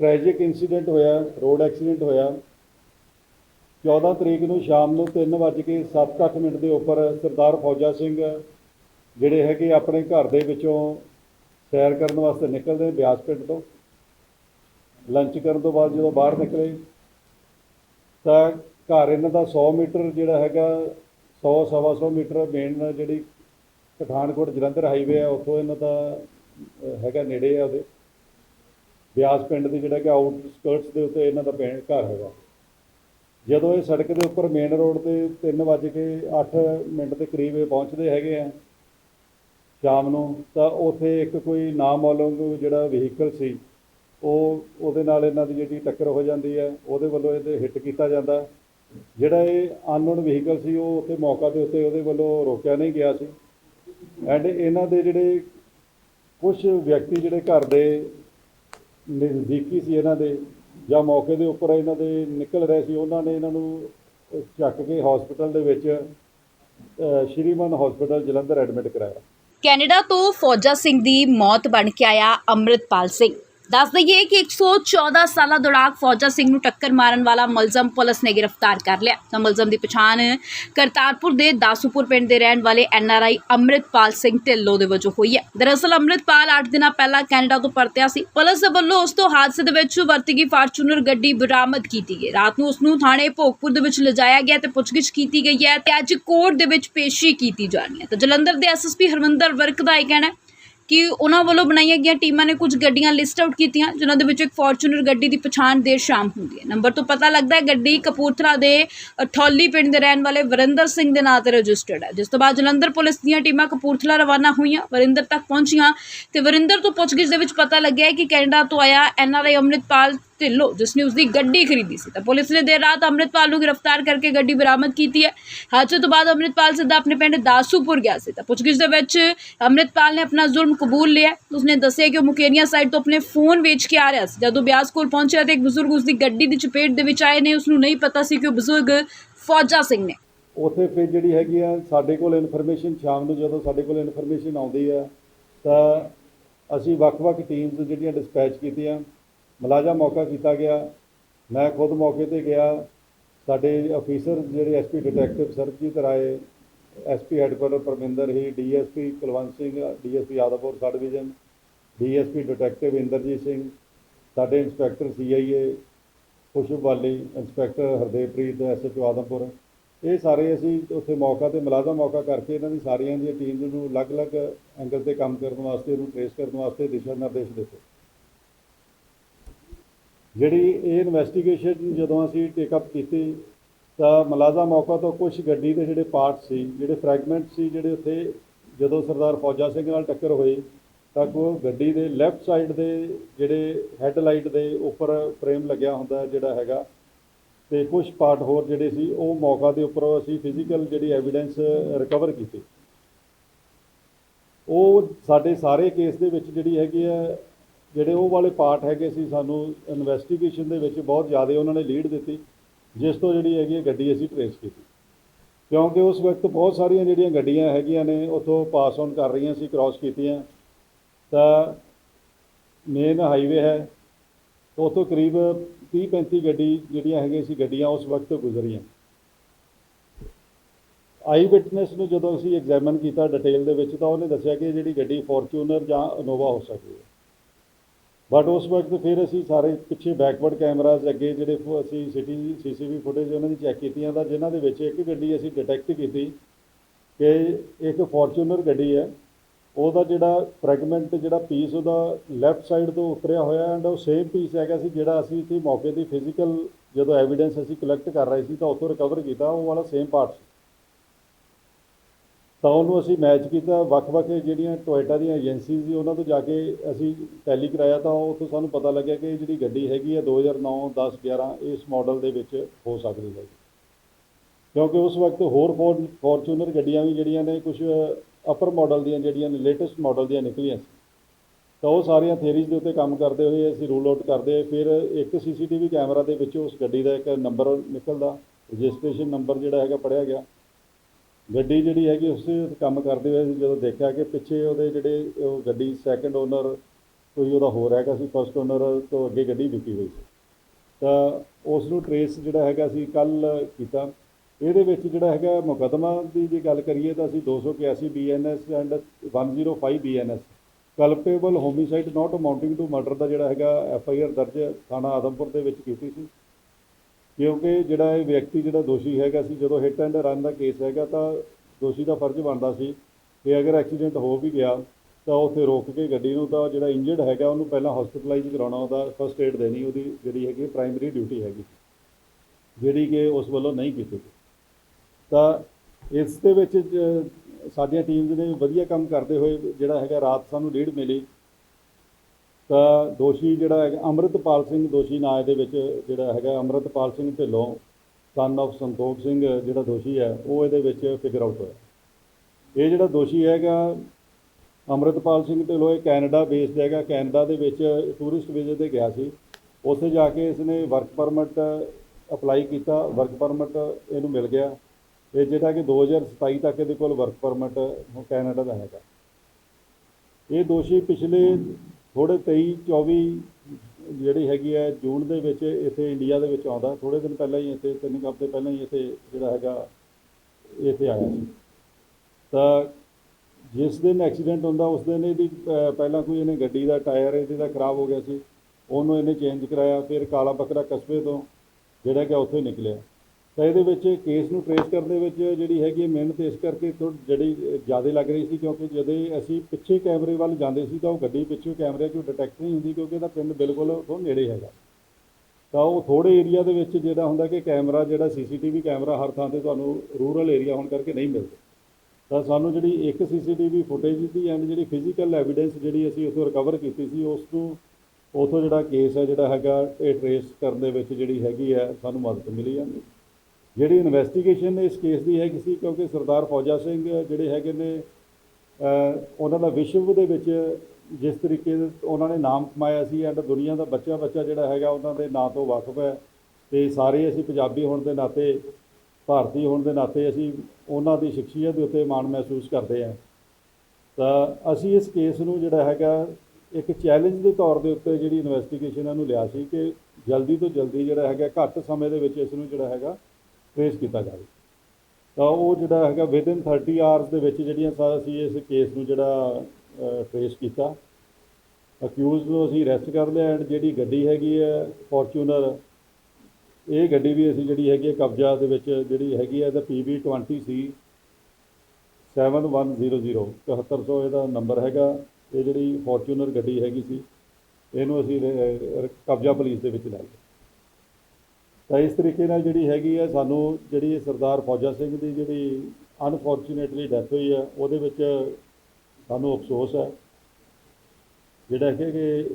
Tragic incident ਹੋਇਆ, road accident ਹੋਇਆ। 14 ਤਰੀਕ ਨੂੰ ਸ਼ਾਮ ਨੂੰ 3:07 ਮਿੰਟ ਦੇ ਉੱਪਰ ਸਰਦਾਰ ਫੌਜਾ ਸਿੰਘ, ਜਿਹੜੇ ਹੈਗੇ ਆਪਣੇ ਘਰ ਦੇ ਵਿੱਚੋਂ ਸੈਰ ਕਰਨ ਵਾਸਤੇ ਨਿਕਲਦੇ, ਬਿਆਸ ਪਿੰਡ ਤੋਂ। ਲੰਚ ਕਰਨ ਤੋਂ ਬਾਅਦ ਜਦੋਂ ਬਾਹਰ ਨਿਕਲੇ, ਤਾਂ ਘਰ ਇਹਨਾਂ ਦਾ 100 ਮੀਟਰ ਜਿਹੜਾ ਹੈਗਾ 100 ਸਵਾ 100 ਮੀਟਰ ਮੇਨ ਜਿਹੜੀ ਪਠਾਨਕੋਟ ਜਲੰਧਰ ਹਾਈਵੇ ਆ, ਉੱਥੋਂ ਇਹਨਾਂ ਦਾ ਹੈਗਾ ਨੇੜੇ ਆ ਉਹਦੇ। ਬਿਆਸ ਪਿੰਡ ਦੇ ਜਿਹੜਾ ਕਿ ਆਊਟਸਕਰਟਸ ਦੇ ਉੱਤੇ ਇਹਨਾਂ ਦਾ ਪਿੰਡ ਘਰ ਹੈਗਾ। ਜਦੋਂ ਇਹ ਸੜਕ ਦੇ ਉੱਪਰ ਮੇਨ ਰੋਡ ਤੇ 3 ਵਜੇ ਕੇ 8 ਮਿੰਟ ਦੇ ਕਰੀਬ ਇਹ ਪਹੁੰਚਦੇ ਹੈਗੇ ਆ ਸ਼ਾਮ ਨੂੰ, ਤਾਂ ਉੱਥੇ ਇੱਕ ਕੋਈ ਨਾਮਾਲੂਮ ਜਿਹੜਾ ਵਹੀਕਲ ਸੀ, ਉਹ ਉਹਦੇ ਨਾਲ ਇਹਨਾਂ ਦੀ ਜਿਹੜੀ ਟੱਕਰ ਹੋ ਜਾਂਦੀ ਹੈ, ਉਹਦੇ ਵੱਲੋਂ ਇਹਦੇ ਹਿੱਟ ਕੀਤਾ ਜਾਂਦਾ। ਜਿਹੜਾ ਇਹ ਅਨਨੋਨ ਵਹੀਕਲ ਸੀ, ਉਹ ਉੱਥੇ ਮੌਕਾ ਦੇ ਉੱਤੇ ਉਹਦੇ ਵੱਲੋਂ ਰੋਕਿਆ ਨਹੀਂ ਗਿਆ ਸੀ। ਐਂਡ ਇਹਨਾਂ ਦੇ ਜਿਹੜੇ ਕੁਝ ਵਿਅਕਤੀ ਜਿਹੜੇ ਘਰ ਦੇ ਨਜ਼ਦੀਕੀ ਸੀ ਇਹਨਾਂ ਦੇ, ਜਾਂ ਮੌਕੇ ਦੇ ਉੱਪਰ ਇਹਨਾਂ ਦੇ ਨਿਕਲ ਰਹੇ ਸੀ, ਉਹਨਾਂ ਨੇ ਇਹਨਾਂ ਨੂੰ ਚੱਕ ਕੇ ਹਸਪੀਟਲ ਦੇ ਵਿੱਚ ਸ਼੍ਰੀਮਾਨ ਸ਼੍ਰੀਮਨ ਹਸਪੀਟਲ ਜਲੰਧਰ ਐਡਮਿਟ ਕਰਾਇਆ। ਕੈਨੇਡਾ ਤੋਂ ਫੌਜਾ ਸਿੰਘ ਦੀ ਮੌਤ ਬਣ ਕੇ ਆਇਆ ਅੰਮ੍ਰਿਤਪਾਲ ਸਿੰਘ। ਦੱਸ ਦਈਏ ਕਿ 114 ਸਾਲਾ ਦੌੜਾਕ ਫੌਜਾ ਸਿੰਘ ਨੂੰ ਟੱਕਰ ਮਾਰਨ ਵਾਲਾ ਮੁਲਜ਼ਮ ਪੁਲਿਸ ਨੇ ਗ੍ਰਿਫਤਾਰ ਕਰ ਲਿਆ। ਤਾਂ ਮੁਲਜ਼ਮ ਦੀ ਪਛਾਣ ਕਰਤਾਰਪੁਰ ਦੇ ਦਾਸੂਪੁਰ ਪਿੰਡ ਦੇ ਰਹਿਣ ਵਾਲੇ ਐਨਆਰਆਈ ਅੰਮ੍ਰਿਤਪਾਲ ਸਿੰਘ ਢਿੱਲੋਂ ਦੇ ਵਜੋਂ ਹੋਈ ਹੈ। ਦਰਅਸਲ ਅੰਮ੍ਰਿਤਪਾਲ 8 ਦਿਨਾਂ ਪਹਿਲਾਂ ਕੈਨੇਡਾ ਤੋਂ ਪਰਤਿਆ ਸੀ। ਪੁਲਿਸ ਦੇ ਵੱਲੋਂ ਉਸ ਤੋਂ ਹਾਦਸੇ ਦੇ ਵਿੱਚ ਵਰਤੀ ਗਈ ਫਾਰਚੂਨਰ ਗੱਡੀ ਬਰਾਮਦ ਕੀਤੀ ਗਈ। ਰਾਤ ਨੂੰ ਉਸ ਨੂੰ ਥਾਣੇ ਭੋਗਪੁਰ ਦੇ ਵਿੱਚ ਲਿਜਾਇਆ ਗਿਆ ਤੇ ਪੁੱਛਗਿੱਛ ਕੀਤੀ ਗਈ ਹੈ ਤੇ ਅੱਜ ਕੋਰਟ ਦੇ ਵਿੱਚ ਪੇਸ਼ੀ ਕੀਤੀ ਜਾਣੀ ਹੈ। ਤਾਂ ਜਲੰਧਰ ਦੇ ਐਸਐਸਪੀ ਹਰਮਿੰਦਰ ਵਰਕ ਦਾ ਇਹ ਕਹਿਣਾ ਕਿ ਉਹਨਾਂ ਵੱਲੋਂ ਬਣਾਈਆਂ ਗਈਆਂ ਟੀਮਾਂ ਨੇ ਕੁਝ ਗੱਡੀਆਂ ਲਿਸਟ ਆਊਟ ਕੀਤੀਆਂ, ਜਿਨ੍ਹਾਂ ਦੇ ਵਿੱਚ ਇੱਕ ਫੋਰਚੂਨਰ ਗੱਡੀ ਦੀ ਪਛਾਣ ਦੇਰ ਸ਼ਾਮ ਹੁੰਦੀ ਹੈ। ਨੰਬਰ ਤੋਂ ਪਤਾ ਲੱਗਦਾ ਹੈ ਗੱਡੀ ਕਪੂਰਥਲਾ ਦੇ ਠੌਲੀ ਪਿੰਡ ਦੇ ਰਹਿਣ ਵਾਲੇ ਵਰਿੰਦਰ ਸਿੰਘ ਦੇ ਨਾਂ ਤੇ ਰਜਿਸਟਰਡ ਹੈ। ਜਿਸ ਤੋਂ ਬਾਅਦ ਜਲੰਧਰ ਪੁਲਿਸ ਦੀਆਂ ਟੀਮਾਂ ਕਪੂਰਥਲਾ ਰਵਾਨਾ ਹੋਈਆਂ, ਵਰਿੰਦਰ ਤੱਕ ਪਹੁੰਚੀਆਂ ਤੇ ਵਰਿੰਦਰ ਤੋਂ ਪੁੱਛਗਿੱਛ ਦੇ ਵਿੱਚ ਪਤਾ ਲੱਗਿਆ ਕਿ ਕੈਨੇਡਾ ਤੋਂ ਆਇਆ ਐਨਆਰਆਈ ਅੰਮ੍ਰਿਤਪਾਲ ਢਿੱਲੋਂ ਜਿਸ ਨੇ ਉਸ ਦੀ ਗੱਡੀ ਖਰੀਦੀ ਸੀ। ਤਾਂ ਪੁਲਿਸ ਨੇ ਦੇਰ ਰਾਤ ਅੰਮ੍ਰਿਤਪਾਲ ਨੂੰ ਗ੍ਰਿਫਤਾਰ ਕਰਕੇ ਗੱਡੀ ਬਰਾਮਦ ਕੀਤੀ ਹੈ। ਹਾਦਸੇ ਤੋਂ ਬਾਅਦ ਅੰਮ੍ਰਿਤਪਾਲ ਸਿੱਧਾ ਆਪਣੇ ਪਿੰਡ ਦਾਸੂਪੁਰ ਗਿਆ ਸੀ। ਤਾਂ ਪੁੱਛਗਿੱਛ ਦੇ ਵਿੱਚ ਅੰਮ੍ਰਿਤਪਾਲ ਨੇ ਆਪਣਾ ਜ਼ੁਲਮ ਕਬੂਲ ਲਿਆ ਉਸਨੇ ਦੱਸਿਆ ਕਿ ਉਹ ਮੁਕੇਰੀਆਂ ਸਾਈਡ ਤੋਂ ਆਪਣੇ ਫੋਨ ਵੇਚ ਕੇ ਆ ਰਿਹਾ ਸੀ। ਜਦੋਂ ਬਿਆਸ ਕੋਲ ਪਹੁੰਚਿਆ ਤੇ ਇੱਕ ਬਜ਼ੁਰਗ ਉਸ ਦੀ ਗੱਡੀ ਦੀ ਚਪੇਟ ਦੇ ਵਿੱਚ ਆਏ ਨੇ। ਉਸ ਨੂੰ ਨਹੀਂ ਪਤਾ ਸੀ ਕਿ ਉਹ ਬਜ਼ੁਰਗ ਫੌਜਾ ਸਿੰਘ ਨੇ। ਉੱਥੇ ਫਿਰ ਜਿਹੜੀ ਹੈਗੀ ਆ, ਸਾਡੇ ਕੋਲ ਇਨਫੋਰਮੇਸ਼ਨ ਸ਼ਾਮ ਨੂੰ ਜਦੋਂ ਸਾਡੇ ਕੋਲ ਇਨਫੋਰਮੇਸ਼ਨ ਆਉਂਦੀ ਆ, ਤਾਂ ਅਸੀਂ ਵੱਖ-ਵੱਖ ਟੀਮਸ ਜਿਹੜੀਆਂ ਡਿਸਪੈਚ ਕੀਤੀਆਂ ਮਲਾਜਾ ਮੌਕਾ ਕੀਤਾ ਗਿਆ। ਮੈਂ ਖੁਦ ਮੌਕੇ ਤੇ ਗਿਆ। ਸਾਡੇ ਅਫੀਸਰ ਜਿਹੜੇ SP detective Sarabjit Rai SP headquarter Parminder ਹੀ DSP Kulwant Singh DSP Adampur sub division DSP detective Inderjit Singh, ਸਾਡੇ ਇੰਸਪੈਕਟਰ ਸੀਆਈਏ ਖੁਸ਼ਬ ਵਾਲੀ, ਇੰਸਪੈਕਟਰ ਹਰਦੇਵਪ੍ਰੀਤ ਐਸਐਚਓ ਆਦਮਪੁਰ। ਇਹ ਸਾਰੇ ਅਸੀਂ ਉੱਥੇ ਮੌਕਾ ਤੇ, ਮੁਲਾਜ਼ਮ ਮੌਕਾ ਕਰਕੇ ਇਹਨਾਂ ਦੀ ਸਾਰੀਆਂ ਦੀਆਂ ਟੀਮ ਨੂੰ ਅਲੱਗ-ਅਲੱਗ ਐਂਗਲ ਤੇ ਕੰਮ ਕਰਨ ਵਾਸਤੇ, ਉਹਨੂੰ ਟ੍ਰੇਸ ਕਰਨ ਵਾਸਤੇ ਦਿਸ਼ਾ ਨਿਰਦੇਸ਼ ਦਿੱਤੇ। ਜਿਹੜੀ ਇਹ ਇਨਵੈਸਟੀਗੇਸ਼ਨ ਜਦੋਂ ਅਸੀਂ ਟੇਕ ਅਪ ਕੀਤੀ, ਤਾਂ ਮਲਾਜ਼ਾ ਮੌਕਾ ਤੋਂ ਕੁਝ ਗੱਡੀ ਦੇ ਜਿਹੜੇ ਪਾਰਟ ਸੀ, ਜਿਹੜੇ ਫ੍ਰੈਗਮੈਂਟ ਸੀ, ਜਿਹੜੇ ਉੱਥੇ ਜਦੋਂ ਸਰਦਾਰ ਫੌਜਾ ਸਿੰਘ ਨਾਲ ਟੱਕਰ ਹੋਈ, ਤਾਂ ਉਹ ਗੱਡੀ ਦੇ ਲੈਫਟ ਸਾਈਡ ਦੇ ਜਿਹੜੇ ਹੈਡਲਾਈਟ ਦੇ ਉੱਪਰ ਫਰੇਮ ਲੱਗਿਆ ਹੁੰਦਾ ਜਿਹੜਾ ਹੈਗਾ, ਤੇ ਕੁਝ ਪਾਰਟ ਹੋਰ ਜਿਹੜੇ ਸੀ, ਉਹ ਮੌਕਾ ਦੇ ਉੱਪਰ ਅਸੀਂ ਫਿਜ਼ੀਕਲ ਜਿਹੜੀ ਐਵੀਡੈਂਸ ਰਿਕਵਰ ਕੀਤੀ। ਉਹ ਸਾਡੇ ਸਾਰੇ ਕੇਸ ਦੇ ਵਿੱਚ ਜਿਹੜੀ ਹੈਗੀ ਹੈ ਜਿਹੜੇ ਉਹ ਵਾਲੇ ਪਾਰਟ ਹੈਗੇ ਸੀ, ਸਾਨੂੰ ਇਨਵੈਸਟੀਗੇਸ਼ਨ ਦੇ ਵਿੱਚ ਬਹੁਤ ਜ਼ਿਆਦਾ ਉਹਨਾਂ ਨੇ ਲੀਡ ਦਿੱਤੀ, ਜਿਸ ਤੋਂ ਜਿਹੜੀ ਹੈਗੀ ਹੈ ਗੱਡੀ ਅਸੀਂ ਟ੍ਰੇਸ ਕੀਤੀ। ਕਿਉਂਕਿ ਉਸ ਵਕਤ ਬਹੁਤ ਸਾਰੀਆਂ ਜਿਹੜੀਆਂ ਗੱਡੀਆਂ ਹੈਗੀਆਂ ਨੇ, ਉੱਥੋਂ ਪਾਸ ਆਨ ਕਰ ਰਹੀਆਂ ਸੀ ਕ੍ਰਾਸ ਕੀਤੀਆਂ। ਤਾਂ ਮੇਨ ਹਾਈਵੇ ਹੈ, ਤਾਂ ਉੱਥੋਂ ਕਰੀਬ 30 35 ਗੱਡੀ ਜਿਹੜੀਆਂ ਹੈਗੀਆਂ ਸੀ, ਗੱਡੀਆਂ ਉਸ ਵਕਤ ਗੁਜ਼ਰੀਆਂ। ਆਈ ਵਿਟਨੈਸ ਨੂੰ ਜਦੋਂ ਅਸੀਂ ਐਗਜ਼ਾਮਨ ਕੀਤਾ ਡਿਟੇਲ ਦੇ ਵਿੱਚ, ਤਾਂ ਉਹਨੇ ਦੱਸਿਆ ਕਿ ਜਿਹੜੀ ਗੱਡੀ ਫੋਰਚੂਨਰ ਜਾਂ ਇਨੋਵਾ ਹੋ ਸਕਦੀ ਹੈ। ਬਟ ਉਸ ਵਕਤ ਫਿਰ ਅਸੀਂ ਸਾਰੇ ਪਿੱਛੇ ਬੈਕਵਰਡ ਕੈਮਰਾਜ਼ ਅੱਗੇ ਜਿਹੜੇ ਫੋ- ਅਸੀਂ ਸਿਟੀ ਸੀਸੀਟੀਵੀ ਫੁਟੇਜ ਉਹਨਾਂ ਦੀ ਚੈੱਕ ਕੀਤੀਆਂ ਤਾਂ ਜਿਨ੍ਹਾਂ ਦੇ ਵਿੱਚ ਇੱਕ ਗੱਡੀ ਅਸੀਂ ਡਿਟੈਕਟ ਕੀਤੀ ਕਿ ਇੱਕ ਫੋਰਚੂਨਰ ਗੱਡੀ ਹੈ। ਉਹਦਾ ਜਿਹੜਾ ਫ੍ਰੈਗਮੈਂਟ ਜਿਹੜਾ ਪੀਸ ਉਹਦਾ ਲੈਫਟ ਸਾਈਡ ਤੋਂ ਉਤਰਿਆ ਹੋਇਆ ਐਂਡ ਉਹ ਸੇਮ ਪੀਸ ਹੈਗਾ ਸੀ ਜਿਹੜਾ ਅਸੀਂ ਇੱਥੇ ਮੌਕੇ ਦੀ ਫਿਜ਼ੀਕਲ ਜਦੋਂ ਐਵੀਡੈਂਸ ਅਸੀਂ ਕਲੈਕਟ ਕਰ ਰਹੇ ਸੀ ਤਾਂ ਉੱਥੋਂ ਰਿਕਵਰ ਕੀਤਾ, ਉਹ ਵਾਲਾ ਸੇਮ ਪਾਰਟ ਸੀ। ਤਾਂ ਉਹਨੂੰ ਅਸੀਂ ਮੈਚ ਕੀਤਾ। ਵੱਖ-ਵੱਖ ਜਿਹੜੀਆਂ ਟੋਇਟਾ ਦੀਆਂ ਏਜੰਸੀਜ਼ ਸੀ, ਉਹਨਾਂ ਤੋਂ ਜਾ ਕੇ ਅਸੀਂ ਟੈਲੀ ਕਰਾਇਆ ਤਾਂ ਉੱਥੋਂ ਸਾਨੂੰ ਪਤਾ ਲੱਗਿਆ ਕਿ ਇਹ ਜਿਹੜੀ ਗੱਡੀ ਹੈਗੀ ਹੈ 2009 10 11 ਇਸ ਮਾਡਲ ਦੇ ਵਿੱਚ ਹੋ ਸਕਦੀ ਹੈ। ਕਿਉਂਕਿ ਉਸ ਵਕਤ ਹੋਰ ਫੋਰ ਫੋਰਚੂਨਰ ਗੱਡੀਆਂ ਵੀ ਜਿਹੜੀਆਂ ਨੇ ਕੁਝ ਅਪਰ ਮਾਡਲ ਦੀਆਂ ਜਿਹੜੀਆਂ ਨੇ ਲੇਟੈਸਟ ਮਾਡਲ ਦੀਆਂ ਨਿਕਲੀਆਂ ਸੀ। ਤਾਂ ਉਹ ਸਾਰੀਆਂ ਥਿਅਰੀਜ਼ ਦੇ ਉੱਤੇ ਕੰਮ ਕਰਦੇ ਹੋਏ ਅਸੀਂ ਰੂਲ ਆਊਟ ਕਰਦੇ ਫਿਰ ਇੱਕ ਸੀਸੀਟੀਵੀ ਕੈਮਰਾ ਦੇ ਵਿੱਚ ਉਸ ਗੱਡੀ ਦਾ ਇੱਕ ਨੰਬਰ ਨਿਕਲਦਾ। ਰਜਿਸਟ੍ਰੇਸ਼ਨ ਨੰਬਰ ਜਿਹੜਾ ਹੈਗਾ ਪੜਿਆ ਗਿਆ। ਗੱਡੀ ਜਿਹੜੀ ਹੈਗੀ ਉਸੇ ਕੰਮ ਕਰਦੇ ਹੋਏ ਅਸੀਂ ਜਦੋਂ ਦੇਖਿਆ ਕਿ ਪਿੱਛੇ ਉਹਦੇ ਜਿਹੜੇ ਉਹ ਗੱਡੀ ਸੈਕੰਡ ਓਨਰ ਕੋਈ ਉਹਦਾ ਹੋਰ ਹੈਗਾ ਸੀ ਫਸਟ ਓਨਰ ਤੋਂ ਅੱਗੇ ਗੱਡੀ ਵਿਕੀ ਹੋਈ ਸੀ। ਤਾਂ ਉਸ ਨੂੰ ਟਰੇਸ ਜਿਹੜਾ ਹੈਗਾ ਅਸੀਂ ਕੱਲ ਕੀਤਾ। ਇਹਦੇ ਵਿੱਚ ਜਿਹੜਾ ਹੈਗਾ ਮੁਕੱਦਮਾ ਦੀ ਜੇ ਗੱਲ ਕਰੀਏ ਤਾਂ ਅਸੀਂ 281 BNS and 105 BNS culpable homicide not amounting to murder ਦਾ ਜਿਹੜਾ ਹੈਗਾ ਐਫ ਆਈ ਆਰ ਦਰਜ ਥਾਣਾ ਆਦਮਪੁਰ ਦੇ ਵਿੱਚ ਕੀਤੀ ਸੀ। ਕਿਉਂਕਿ ਜਿਹੜਾ ਇਹ ਵਿਅਕਤੀ, ਜਿਹੜਾ ਦੋਸ਼ੀ ਹੈਗਾ ਸੀ, ਜਦੋਂ ਹਿੱਟ ਐਂਡ ਰਨ ਦਾ ਕੇਸ ਹੈਗਾ ਤਾਂ ਦੋਸ਼ੀ ਦਾ ਫਰਜ਼ ਬਣਦਾ ਸੀ ਕਿ ਅਗਰ ਐਕਸੀਡੈਂਟ ਹੋ ਵੀ ਗਿਆ ਤਾਂ ਉੱਥੇ ਰੋਕ ਕੇ ਗੱਡੀ ਨੂੰ ਤਾਂ ਜਿਹੜਾ ਇੰਜਰਡ ਹੈਗਾ ਉਹਨੂੰ ਪਹਿਲਾਂ ਹਸਪੀਟਲਾਈਜ਼ ਕਰਾਉਣਾ, ਉਹਦਾ ਫਸਟ ਏਡ ਦੇਣੀ, ਉਹਦੀ ਜਿਹੜੀ ਹੈਗੀ ਪ੍ਰਾਇਮਰੀ ਡਿਊਟੀ ਹੈਗੀ। ਜਿਹੜੀ ਕਿ ਉਸ ਵੱਲੋਂ ਨਹੀਂ ਕੀਤੀ ਤਾਂ ਇਸ ਦੇ ਵਿੱਚ ਜ- ਸਾਡੀਆਂ ਟੀਮਸ ਨੇ ਵਧੀਆ ਕੰਮ ਕਰਦੇ ਹੋਏ ਜਿਹੜਾ ਹੈਗਾ ਰਾਤ ਸਾਨੂੰ ਲੀਡ ਮਿਲੀ। ਤਾਂ ਦੋਸ਼ੀ ਜਿਹੜਾ ਹੈਗਾ, ਅੰਮ੍ਰਿਤਪਾਲ ਸਿੰਘ ਦੋਸ਼ੀ ਨਾਂ ਇਹਦੇ ਵਿੱਚ ਜਿਹੜਾ ਹੈਗਾ, ਅੰਮ੍ਰਿਤਪਾਲ ਸਿੰਘ ਢਿੱਲੋਂ ਸਨ of ਸੰਤੋਖ ਸਿੰਘ ਜਿਹੜਾ ਦੋਸ਼ੀ ਹੈ, ਉਹ ਇਹਦੇ ਵਿੱਚ ਫਿਗਰ ਆਊਟ ਹੋਇਆ। ਇਹ ਜਿਹੜਾ ਦੋਸ਼ੀ ਹੈਗਾ, ਅੰਮ੍ਰਿਤਪਾਲ ਸਿੰਘ ਢਿੱਲੋਂ, ਇਹ ਕੈਨੇਡਾ ਬੇਸਡ ਹੈਗਾ। ਕੈਨੇਡਾ ਦੇ ਵਿੱਚ ਟੂਰਿਸਟ ਵੀਜ਼ੇ ਤੇ ਗਿਆ ਸੀ। ਉੱਥੇ ਜਾ ਕੇ ਇਸਨੇ ਵਰਕ ਪਰਮਿਟ ਅਪਲਾਈ ਕੀਤਾ। ਵਰਕ ਪਰਮਿਟ ਇਹਨੂੰ ਮਿਲ ਗਿਆ। ਇਹ ਜਿਹੜਾ ਕਿ 2027 ਤੱਕ ਇਹਦੇ ਕੋਲ ਵਰਕ ਪਰਮਿਟ ਕੈਨੇਡਾ ਦਾ ਹੈਗਾ। ਇਹ ਦੋਸ਼ੀ ਪਿਛਲੇ ਥੋੜੇ 23 24 ਜਿਹੜੀ ਹੈਗੀ ਹੈ, ਜੂਨ ਦੇ ਵਿੱਚ ਇੱਥੇ ਇੰਡੀਆ ਦੇ ਵਿੱਚ ਆਉਂਦਾ। ਥੋੜੇ ਦਿਨ ਪਹਿਲਾਂ ਹੀ ਇੱਥੇ, ਤਿੰਨ ਕੁ ਹਫ਼ਤੇ ਪਹਿਲਾਂ ਹੀ ਇੱਥੇ ਜਿਹੜਾ ਹੈਗਾ, ਇੱਥੇ ਆਇਆ ਸੀ। ਤਾਂ ਜਿਸ ਦਿਨ ਐਕਸੀਡੈਂਟ ਹੁੰਦਾ, ਉਸ ਦਿਨ ਇਹਦੀ ਪਹਿਲਾਂ ਕੋਈ ਇਹਨੇ ਗੱਡੀ ਦਾ ਟਾਇਰ ਇਹਦੇ ਦਾ ਖਰਾਬ ਹੋ ਗਿਆ ਸੀ, ਉਹਨੂੰ ਇਹਨੇ ਚੇਂਜ ਕਰਾਇਆ, ਫਿਰ ਕਾਲਾ ਬੱਕਰਾ ਕਸਬੇ ਤੋਂ ਜਿਹੜਾ ਕਿ ਉੱਥੋਂ ਹੀ ਨਿਕਲਿਆ। ਤਾਂ ਇਹਦੇ ਵਿੱਚ ਕੇਸ ਨੂੰ ਟਰੇਸ ਕਰਨ ਦੇ ਵਿੱਚ ਜਿਹੜੀ ਹੈਗੀ ਹੈ ਮਿਹਨਤ, ਇਸ ਕਰਕੇ ਥੋੜ੍ਹੀ ਜਿਹੜੀ ਜ਼ਿਆਦਾ ਲੱਗ ਰਹੀ ਸੀ ਕਿਉਂਕਿ ਜਦੋਂ ਅਸੀਂ ਪਿੱਛੇ ਕੈਮਰੇ ਵੱਲ ਜਾਂਦੇ ਸੀ ਤਾਂ ਉਹ ਗੱਡੀ ਪਿੱਛੇ ਕੈਮਰੇ 'ਚੋਂ ਡਿਟੈਕਟ ਨਹੀਂ ਹੁੰਦੀ ਕਿਉਂਕਿ ਇਹਦਾ ਪਿੰਡ ਬਿਲਕੁਲ ਉਹ ਨੇੜੇ ਹੈਗਾ। ਤਾਂ ਉਹ ਥੋੜੇ ਏਰੀਆ ਦੇ ਵਿੱਚ ਜਿਹੜਾ ਹੁੰਦਾ ਕਿ ਕੈਮਰਾ ਜਿਹੜਾ ਸੀਸੀਟੀਵੀ ਕੈਮਰਾ ਹਰ ਥਾਂ ਤੇ ਤੁਹਾਨੂੰ ਰੂਰਲ ਏਰੀਆ ਹੋਣ ਕਰਕੇ ਨਹੀਂ ਮਿਲਦਾ। ਤਾਂ ਸਾਨੂੰ ਜਿਹੜੀ ਇੱਕ ਸੀਸੀਟੀਵੀ ਫੁਟੇਜ ਦੀ ਐਂਡ ਜਿਹੜੀ ਫਿਜ਼ੀਕਲ ਐਵੀਡੈਂਸ ਜਿਹੜੀ ਅਸੀਂ ਉੱਥੋਂ ਰਿਕਵਰ ਕੀਤੀ ਸੀ, ਉਸ ਨੂੰ ਉਥੋਂ ਜਿਹੜਾ ਕੇਸ ਹੈ ਜਿਹੜਾ ਹੈਗਾ, ਇਹ ਟਰੇਸ ਕਰਨ ਦੇ ਵਿੱਚ ਜਿਹੜੀ ਹੈਗੀ ਹੈ, ਸਾਨੂੰ ਮਦਦ ਮਿਲੀ ਜਾਂਦੀ ਜਿਹੜੀ ਇਨਵੈਸਟੀਗੇਸ਼ਨ ਇਸ ਕੇਸ ਦੀ ਹੈਗੀ ਸੀ, ਕਿਉਂਕਿ ਸਰਦਾਰ ਫੌਜਾ ਸਿੰਘ ਜਿਹੜੇ ਹੈਗੇ ਨੇ ਉਹਨਾਂ ਦਾ ਵਿਸ਼ਵ ਦੇ ਵਿੱਚ ਜਿਸ ਤਰੀਕੇ ਉਹਨਾਂ ਨੇ ਨਾਮ ਕਮਾਇਆ ਸੀ ਐਂਡ ਦੁਨੀਆ ਦਾ ਬੱਚਾ ਬੱਚਾ ਜਿਹੜਾ ਹੈਗਾ ਉਹਨਾਂ ਦੇ ਨਾਂ ਤੋਂ ਵਾਕਿਫ ਹੈ। ਤੇ ਸਾਰੇ ਅਸੀਂ ਪੰਜਾਬੀ ਹੋਣ ਦੇ ਨਾਤੇ, ਭਾਰਤੀ ਹੋਣ ਦੇ ਨਾਤੇ ਅਸੀਂ ਉਹਨਾਂ ਦੀ ਸ਼ਖਸੀਅਤ ਦੇ ਉੱਤੇ ਮਾਣ ਮਹਿਸੂਸ ਕਰਦੇ ਹਾਂ। ਤਾਂ ਅਸੀਂ ਇਸ ਕੇਸ ਨੂੰ ਜਿਹੜਾ ਹੈਗਾ, ਇੱਕ ਚੈਲੰਜ ਦੇ ਤੌਰ ਦੇ ਉੱਤੇ ਜਿਹੜੀ ਇਨਵੈਸਟੀਗੇਸ਼ਨ ਇਹਨੂੰ ਲਿਆ ਸੀ ਕਿ ਜਲਦੀ ਤੋਂ ਜਲਦੀ ਜਿਹੜਾ ਹੈਗਾ, ਘੱਟ ਸਮੇਂ ਦੇ ਵਿੱਚ ਇਸ ਨੂੰ ਜਿਹੜਾ ਹੈਗਾ ਟ੍ਰੇਸ ਕੀਤਾ ਜਾਵੇ। ਤਾਂ ਉਹ ਜਿਹੜਾ ਹੈਗਾ ਵਿਦਿਨ 30 ਆਵਰਸ ਦੇ ਵਿੱਚ ਜਿਹੜੀਆਂ ਸਾ- ਅਸੀਂ ਇਸ ਕੇਸ ਨੂੰ ਜਿਹੜਾ ਟ੍ਰੇਸ ਕੀਤਾ। ਅਕਿਊਜ਼ ਨੂੰ ਅਸੀਂ ਅਰੈਸਟ ਕਰ ਲਿਆ ਐਂਡ ਜਿਹੜੀ ਗੱਡੀ ਹੈਗੀ ਹੈ ਫੋਰਚੂਨਰ ਇਹ ਗੱਡੀ ਵੀ ਅਸੀਂ ਜਿਹੜੀ ਹੈਗੀ ਹੈ ਕਬਜ਼ਾ ਦੇ ਵਿੱਚ ਜਿਹੜੀ ਹੈਗੀ ਹੈ, ਇਹਦਾ PB 20 ਸੀ 7100 7100 ਇਹਦਾ ਨੰਬਰ ਹੈਗਾ। ਇਹ ਜਿਹੜੀ ਫੋਰਚੂਨਰ ਗੱਡੀ ਹੈਗੀ ਸੀ, ਇਹਨੂੰ ਅਸੀਂ ਕਬਜ਼ਾ ਪੁਲਿਸ ਦੇ ਵਿੱਚ ਲੈ ਲਿਆ ਤਾਂ ਇਸ ਤਰੀਕੇ ਨਾਲ ਜਿਹੜੀ ਹੈਗੀ ਹੈ ਸਾਨੂੰ ਜਿਹੜੀ ਸਰਦਾਰ ਫੌਜਾ ਸਿੰਘ ਦੀ ਜਿਹੜੀ ਅਨਫੋਰਚੂਨੇਟਲੀ ਡੈਥ ਹੋਈ ਹੈ ਉਹਦੇ ਵਿੱਚ ਸਾਨੂੰ ਅਫਸੋਸ ਹੈ। ਜਿਹੜਾ ਕਿ ਕਿ